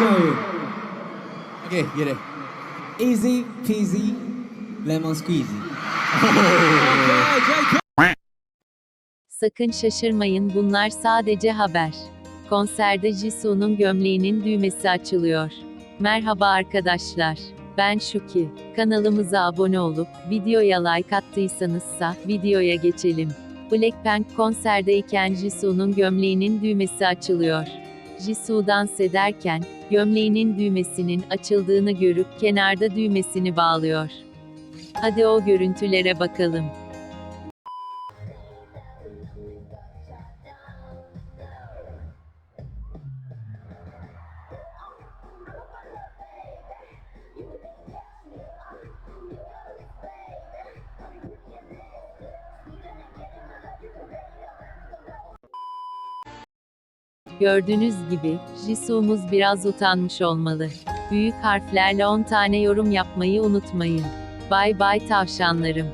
show. Okay, get it. Easy peasy, lemon squeezy. Sakın şaşırmayın bunlar sadece haber. Konserde Jisoo'nun gömleğinin düğmesi açılıyor. Merhaba arkadaşlar. Ben Şuki. Kanalımıza abone olup, videoya like attıysanızsa, videoya geçelim. Blackpink konserdeyken Jisoo'nun gömleğinin düğmesi açılıyor. Jisoo dans ederken, gömleğinin düğmesinin açıldığını görüp kenarda düğmesini bağlıyor. Hadi o görüntülere bakalım. Gördüğünüz gibi, Jisoo'muz biraz utanmış olmalı. Büyük harflerle 10 tane yorum yapmayı unutmayın. Bay bay tavşanlarım.